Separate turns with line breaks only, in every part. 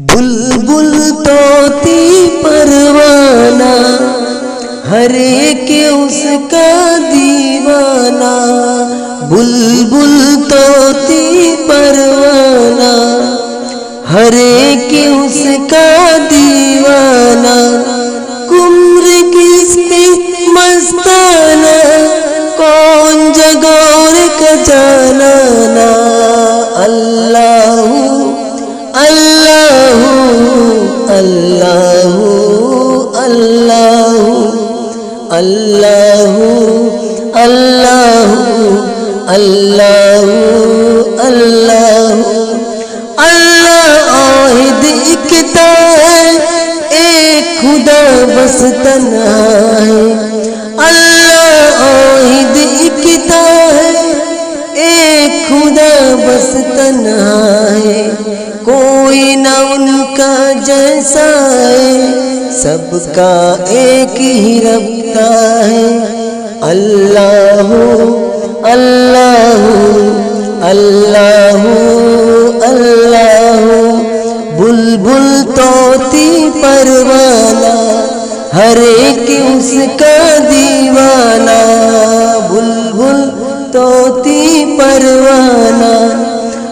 بلبل توتی پروانہ، ہر ایک اس کا دیوانہ۔ بلبل توتی پروانہ، ہر ایک اس کا আল্লাহ আল্লাহ আল্লাহ আল্লাহ আল্লাহ আল্লাহ। আল্লাহ দিখতা এ খুদা বস তনা আল্লাহ দিখতা এ খুদা বস তনা نہ ان کا جیسا ہے، سب کا ایک ہی ربتا ہے۔ اللہ ہو اللہ اللہ ہو اللہ۔ ہو بلبل توتی پروانہ، ہر ایک اس کا دیوانہ۔ بلبل توتی پروانہ۔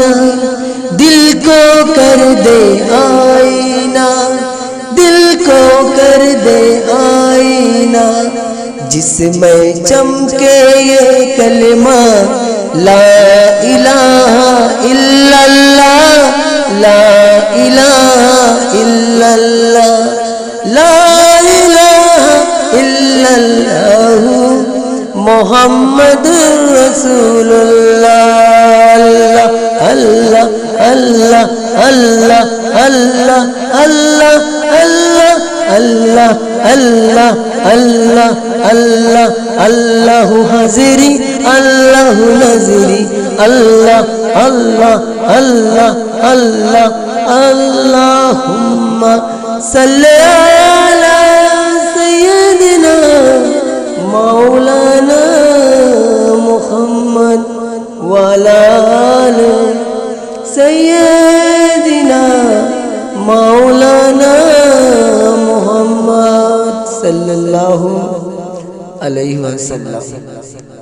پائے دل کو کر دے آئینہ، دل کو کر دے آئینہ۔ جس میں چمکے یہ کلمہ، لا الہ الا اللہ، لا الہ الا اللہ، لا الہ الا اللہ۔ محمد رسول الله الله الله الله الله الله الله الله الله الله الله الله حاضري الله نظري الله الله الله الله اللهم صل على مولانا محمد وعلى آل سيدنا مولانا محمد صلی اللہ علیہ وسلم.